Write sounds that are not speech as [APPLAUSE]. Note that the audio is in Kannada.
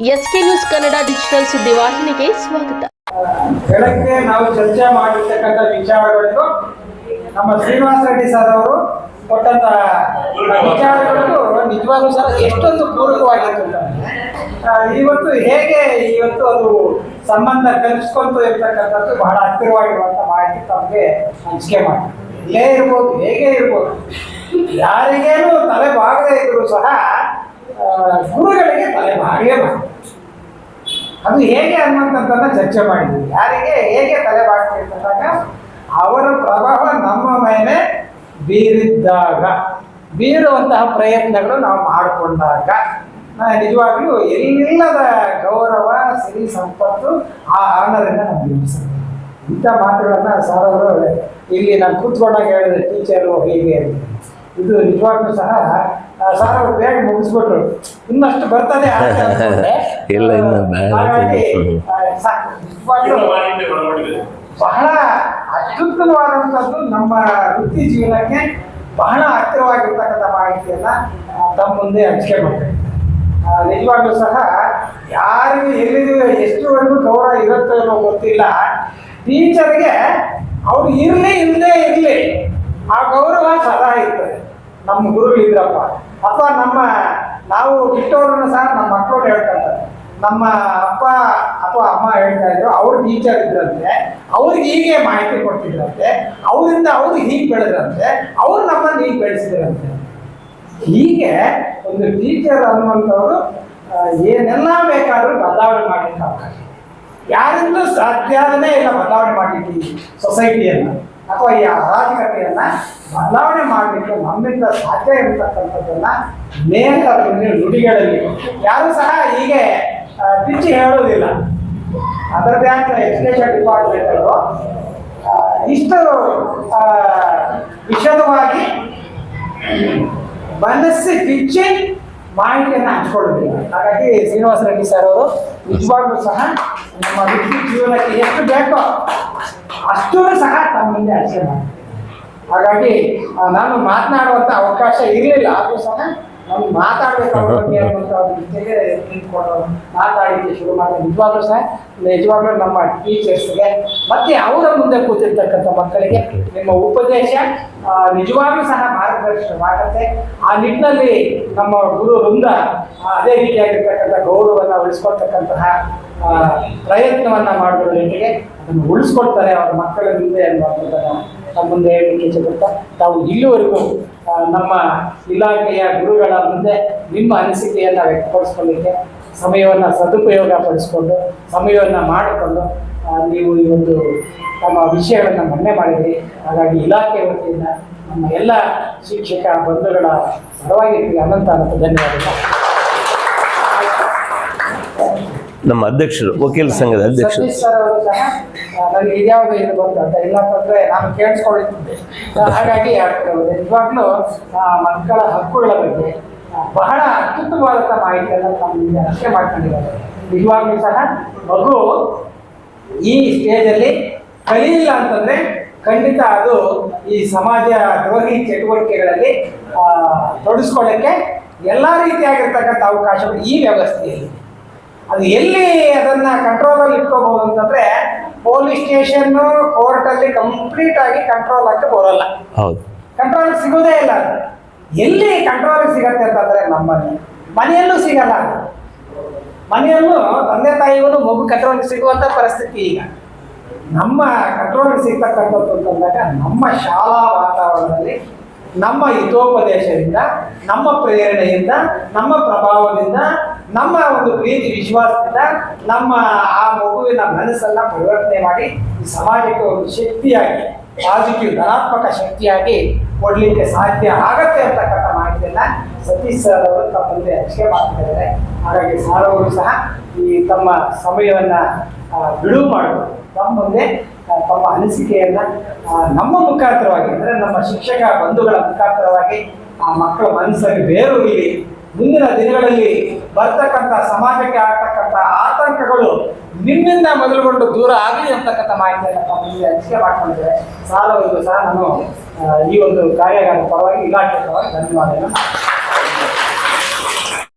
ಎಸ್ಕೆ ನ್ಯೂಸ್ ಕನ್ನಡ ಡಿಜಿಟಲ್ ಸುದ್ದಿವಾಹಿನಿಗೆ ಸ್ವಾಗತ. ಬೆಳಗ್ಗೆ ನಾವು ಚರ್ಚೆ ಮಾಡಿರ್ತಕ್ಕಂಥ ವಿಚಾರಗಳಿಗೂ ನಮ್ಮ ಶ್ರೀನಿವಾಸ ರೆಡ್ಡಿ ಸರ್ ಅವರು ಕೊಟ್ಟಂತ ವಿಚಾರಗಳು ನಿಜವಾಗ್ಲೂ ಸರ್ ಎಷ್ಟೊಂದು ಪೂರಕವಾಗಿತ್ತು ಇವತ್ತು ಹೇಗೆ ಇವತ್ತು ಅದು ಸಂಬಂಧ ಕಲ್ಪಿಸ್ಕೊಂತು ಇರ್ತಕ್ಕಂಥದ್ದು ಬಹಳ ಹತ್ತಿರವಾಗಿರುವಂತ ಮಾಹಿತಿ ತಮಗೆ ಹಂಚಿಕೆ ಮಾಡಿ ಇಲ್ಲೇ ಇರ್ಬೋದು, ಹೇಗೆ ಇರ್ಬೋದು, ಯಾರಿಗೇನು ತಲೆ ಬಾಗದೇ ಇದ್ರು ಸಹ ಗುರುಗಳಿಗೆ ತಲೆ ಬಾಗೇ ಮಾಡಿ ಅದು ಹೇಗೆ ಅನ್ನುವಂಥದ್ದನ್ನು ಚರ್ಚೆ ಮಾಡಿದ್ವಿ ಯಾರಿಗೆ ಹೇಗೆ ತಲೆ ಅಂತಂದಾಗ, ಅವರ ಪ್ರಭಾವ ನಮ್ಮ ಮೇಲೆ ಬೀರಿದ್ದಾಗ, ಬೀರುವಂತಹ ಪ್ರಯತ್ನಗಳು ನಾವು ಮಾಡಿಕೊಂಡಾಗ ನಿಜವಾಗ್ಲೂ ಎಲ್ಲಿಲ್ಲದ ಗೌರವ, ಸಿರಿ ಸಂಪತ್ತು ಆ ಆನರಿಂದ ನಮ್ಗೆ ಲಭಿಸುತ್ತೆ ಇಂಥ ಮಾತುಗಳನ್ನು ಸರ್ ಅವರು ಇಲ್ಲಿ ನಾನು ಕೂತ್ಕೊಂಡಾಗ ಹೇಳಿದ್ರೆ ಟೀಚರು ಹೇಗೆ ಅಂತ. ಇದು ನಿಜವಾಗ್ಲೂ ಸಹ ಸರ್ ಅವರು ಬೇಗ ಮುಗಿಸ್ಬಿಟ್ರು. ಇನ್ನಷ್ಟು ಬರ್ತದೆ ಇಲ್ಲ, ಬಹಳ ಅತ್ಯುತ್ತಮವಾದಂಥದ್ದು ನಮ್ಮ ವೃತ್ತಿ ಜೀವನಕ್ಕೆ ಬಹಳ ಹತ್ತಿರವಾಗಿರ್ತಕ್ಕಂಥ ಮಾಹಿತಿಯನ್ನ ತಮ್ಮ ಮುಂದೆ ಹಂಚಿಕೆ ಮಾಡ್ತೇನೆ ನಿಜವಾಗ್ಲೂ ಸಹ ಯಾರಿಗೂ ಎಲ್ಲಿಗೂ ಎಷ್ಟುವರೆಗೂ ಗೌರವ ಇರುತ್ತೋ ಅನ್ನೋ ಗೊತ್ತಿಲ್ಲ. ಟೀಚರ್ಗೆ ಅವ್ರು ಇರಲಿ ಇಲ್ಲದೆ ಇರಲಿ ಆ ಗೌರವ ಇರ್ತದೆ ನಮ್ಮ ಗುರುಗಳು ಇದ್ರಪ್ಪ. ಅಥವಾ ನಮ್ಮ, ನಾವು ಬಿಟ್ಟವ್ರನ್ನ ಸಹ ನಮ್ಮ ಮಕ್ಕಳು ಹೇಳ್ತಾರೆ ನಮ್ಮ ಅಪ್ಪ ಅಥವಾ ಅಮ್ಮ ಹೇಳ್ತಾ ಇದ್ರು, ಅವ್ರ ಟೀಚರ್ ಇದ್ರಂತೆ, ಅವ್ರಿಗೆ ಹೀಗೆ ಮಾಹಿತಿ ಕೊಡ್ತಿದ್ರಂತೆ ಅವರಿಂದ ಅವ್ರು ಹೀಗೆ ಬೆಳೆದ್ರಂತೆ, ಅವ್ರು ನಮ್ಮನ್ನು ಹೀಗೆ ಬೆಳೆಸಿದ್ರಂತೆ. ಹೀಗೆ ಒಂದು ಟೀಚರ್ ಅನ್ನುವಂಥವ್ರು ಏನೆಲ್ಲ ಬೇಕಾದ್ರೂ ಬದಲಾವಣೆ ಮಾಡಲಿಕ್ಕೆ ಅವಕಾಶ. ಸಾಧ್ಯ ಸಾಧ್ಯನೇ ಇಲ್ಲ ಬದಲಾವಣೆ ಈ ಸೊಸೈಟಿಯನ್ನ ಅಥವಾ ಈ ಅರಾಜಕತೆಯನ್ನ ಬದಲಾವಣೆ ಮಾಡಲಿಕ್ಕೆ ನಮ್ಮಿಂದ ಸಾಧ್ಯ ಇರತಕ್ಕಂಥದ್ದನ್ನ ನುಡಿ- ನುಡಿಗಳಲ್ಲಿ ಯಾರು ಸಹ ಹೀಗೆ ಬಿಚ್ಚಿ ಹೇಳುವುದಿಲ್ಲ. ಅದರದೇ ಅಂತ ಎಜುಕೇಶನ್ ಡಿಪಾರ್ಟ್ಮೆಂಟರು ಇಷ್ಟು ಆ, ವಿಶದವಾಗಿ ಮನಸ್ಸು ಬಿಚ್ಚಿ ಮಾಹಿತಿಯನ್ನು ಹಂಚ್ಕೊಳ್ಳೋದಿಲ್ಲ ಹಾಗಾಗಿ ಶ್ರೀನಿವಾಸ ರೆಡ್ಡಿ ಸರ್ ಅವರು ನಿಜವಾಗ್ಲೂ ಸಹ ನಮ್ಮ ವೃತ್ತಿ ಜೀವನಕ್ಕೆ ಎಷ್ಟು ಬೇಕೋ ಅಷ್ಟೂ ಮುಂದೆ ಮಾಡ್ತಾರೆ ಹಾಗಾಗಿ ನಾನು ಮಾತನಾಡುವಂತ ಅವಕಾಶ ಇರಲಿಲ್ಲ. ಆದ್ರೂ ಸಹ ನಾನು ಮಾತಾಡಬೇಕು ಅವ್ರ [LAUGHS] ಬಗ್ಗೆ ಅನ್ನುವಂಥ ಒಂದು ಜೊತೆಗೆ ನಿಂತ್ಕೊಂಡು ಮಾತಾಡಲಿಕ್ಕೆ ಶುರು ಮಾಡಿ ನಿಜವಾಗ್ಲೂ ಸಹ ನಿಜವಾಗ್ಲೂ ನಮ್ಮ ಟೀಚರ್ಸ್ಗೆ ಮತ್ತೆ ಅವರ ಮುಂದೆ ಕೂತಿರ್ತಕ್ಕಂಥ ಮಕ್ಕಳಿಗೆ ನಿಮ್ಮ ಉಪದೇಶ ನಿಜವಾಗ್ಲೂ ಸಹ ಮಾರ್ಗದರ್ಶನವಾಗುತ್ತೆ. ಆ ನಿಟ್ಟಿನಲ್ಲಿ ನಮ್ಮ ಗುರು ವೃಂದ ಅದೇ ರೀತಿಯಾಗಿರ್ತಕ್ಕಂಥ ಗೌರವವನ್ನು ಉಳಿಸ್ಕೊಳ್ತಕ್ಕಂತಹ ಪ್ರಯತ್ನವನ್ನ ಮಾಡೋದ್ರ ಜೊತೆಗೆ ಅದನ್ನು ಉಳಿಸ್ಕೊಡ್ತಾರೆ ಅವ್ರ ಮಕ್ಕಳ ಮುಂದೆ ಅನ್ನುವಂಥದ್ದನ್ನು ನಮ್ಮ ಮುಂದೆ ಹೇಳಲಿಕ್ಕೆ ಇಚ್ಛೆಪಡ್ತಾ, ತಾವು ಇಲ್ಲಿವರೆಗೂ ನಮ್ಮ ಇಲಾಖೆಯ ಗುರುಗಳ ಮುಂದೆ ನಿಮ್ಮ ಅನಿಸಿಕೆಯನ್ನು ವ್ಯಕ್ತಪಡಿಸ್ಕೊಳ್ಳಿಕ್ಕೆ, ಸಮಯವನ್ನು ಸದುಪಯೋಗ ಪಡಿಸ್ಕೊಂಡು, ಸಮಯವನ್ನು ಮಾಡಿಕೊಂಡು ನೀವು ಈ ಒಂದು ತಮ್ಮ ವಿಷಯಗಳನ್ನು ಮನ್ನೆ ಮಾಡಿದ್ರಿ. ಹಾಗಾಗಿ ಇಲಾಖೆ ವತಿಯಿಂದ ನಮ್ಮ ಎಲ್ಲ ಶಿಕ್ಷಕ ಬಂಧುಗಳ ಪರವಾಗಿ ಅನಂತ ಅನಂತ ಧನ್ಯವಾದಗಳು. ನಮ್ಮ ಅಧ್ಯಕ್ಷರು, ವಕೀಲ ಸಂಘದ ಅಧ್ಯಕ್ಷರು. ಹಾಗಾಗಿ ನಿಜವಾಗ್ಲೂ ಮಕ್ಕಳ ಹಕ್ಕುಗಳ ಬಗ್ಗೆ ಬಹಳ ಅತ್ಯುತ್ತಮವಾದಂಥ ಮಾಹಿತಿಯನ್ನು ತಮ್ಮ ರಕ್ಷಣೆ ಮಾಡ್ಕೊಂಡಿದ್ದಾರೆ. ನಿಜವಾಗ್ಲೂ ಸಹ, ಮಗು ಈ ಸ್ಟೇಜಲ್ಲಿ ಕಲಿಯಿಲ್ಲ ಅಂತಂದ್ರೆ ಖಂಡಿತ ಅದು ಈ ಸಮಾಜ ದ್ರೋಹಿ ಚಟುವಟಿಕೆಗಳಲ್ಲಿ ತೊಡಗಿಸ್ಕೊಳ್ಳೋಕ್ಕೆ ಎಲ್ಲ ರೀತಿಯಾಗಿರ್ತಕ್ಕಂಥ ಅವಕಾಶಗಳು ಈ ವ್ಯವಸ್ಥೆಯಲ್ಲಿ. ಅದು ಎಲ್ಲಿ ಅದನ್ನ ಕಂಟ್ರೋಲ್ ಅಲ್ಲಿ ಇಟ್ಕೋಬಹುದು ಅಂತಂದ್ರೆ ಪೊಲೀಸ್ ಸ್ಟೇಷನ್ ಕೋರ್ಟ್ ಅಲ್ಲಿ ಕಂಪ್ಲೀಟ್ ಆಗಿ ಕಂಟ್ರೋಲ್ ಆಗಿ ಬರೋಲ್ಲ. ಹೌದು. ಕಂಟ್ರೋಲ್ ಸಿಗೋದೇ ಇಲ್ಲ. ಎಲ್ಲಿ ಕಂಟ್ರೋಲ್ ಸಿಗತ್ತೆ ಅಂತಂದ್ರೆ ನಮ್ಮಲ್ಲಿ. ಮನೆಯಲ್ಲೂ ಸಿಗಲ್ಲ. ಮನೆಯಲ್ಲೂ ತಂದೆ ತಾಯಿಗೂ ಮಗು ಕಂಟ್ರೋಲ್ ಸಿಗುವಂತ ಪರಿಸ್ಥಿತಿ ಈಗ ನಮ್ಮ ಕಂಟ್ರೋಲ್ ಸಿಗ್ತಕ್ಕಂಥದ್ದು ಅಂತಂದಾಗ ನಮ್ಮ ಶಾಲಾ ವಾತಾವರಣದಲ್ಲಿ ನಮ್ಮ ಹಿತೋಪದೇಶದಿಂದ ನಮ್ಮ ಪ್ರೇರಣೆಯಿಂದ ನಮ್ಮ ಪ್ರಭಾವದಿಂದ ನಮ್ಮ ಒಂದು ಪ್ರೀತಿ, ವಿಶ್ವಾಸದಿಂದ ನಮ್ಮ ಆ ಮಗುವಿನ ಮನಸ್ಸನ್ನ ಪರಿವರ್ತನೆ ಮಾಡಿ ಸಮಾಜಕ್ಕೆ ಒಂದು ಶಕ್ತಿಯಾಗಿ ಪಾಸಿಟಿವ್ ಧನಾತ್ಮಕ ಶಕ್ತಿಯಾಗಿ ಕೊಡ್ಲಿಕ್ಕೆ ಸಾಧ್ಯ ಆಗತ್ತೆ ಅಂತಕ್ಕಂಥ ಮಾಹಿತಿಯನ್ನ ಸತೀಶ್ ಸರ್ ಅವರು ತಮ್ಮ ಮುಂದೆ ಹಂಚಿಕೆ ಮಾಡ್ತಿದ್ದಾರೆ ಹಾಗಾಗಿ ಸರ್ ಅವರು ಸಹ ಈ ತಮ್ಮ ಸಮಯವನ್ನ ಬಿಡುವು ಮಾಡಬೇಕು ತಮ್ಮ ಮುಂದೆ ತಮ್ಮ ಅನಿಸಿಕೆಯನ್ನ ನಮ್ಮ ಮುಖಾಂತರವಾಗಿ, ಅಂದ್ರೆ ನಮ್ಮ ಶಿಕ್ಷಕ ಬಂಧುಗಳ ಮುಖಾಂತರವಾಗಿ ಆ ಮಕ್ಕಳ ಮನಸ್ಸಲ್ಲಿ ಬೇರೂರಿ ಮುಂದಿನ ದಿನಗಳಲ್ಲಿ ಬರ್ತಕ್ಕಂಥ ಸಮಾಜಕ್ಕೆ ಆಗ್ತಕ್ಕಂಥ ಆತಂಕಗಳು ನಿಮ್ಮಿಂದ ಮೊದಲುಗೊಂಡು ದೂರ ಆಗಲಿ ಅಂತಕ್ಕಂಥ ಮಾಹಿತಿಯನ್ನು ತಮ್ಮ ಮುಂದೆ ಹಂಚಿಕೆ ಮಾಡ್ಕೊಂಡಿದ್ದಾರೆ ಸಾಲವರಿಗೂ ಸಹ ನಾನು ಈ ಒಂದು ಕಾರ್ಯಾಗಾರದ ಪರವಾಗಿ ಇಲಾಖೆ ಪರವಾಗಿ ಧನ್ಯವಾದಗಳನ್ನು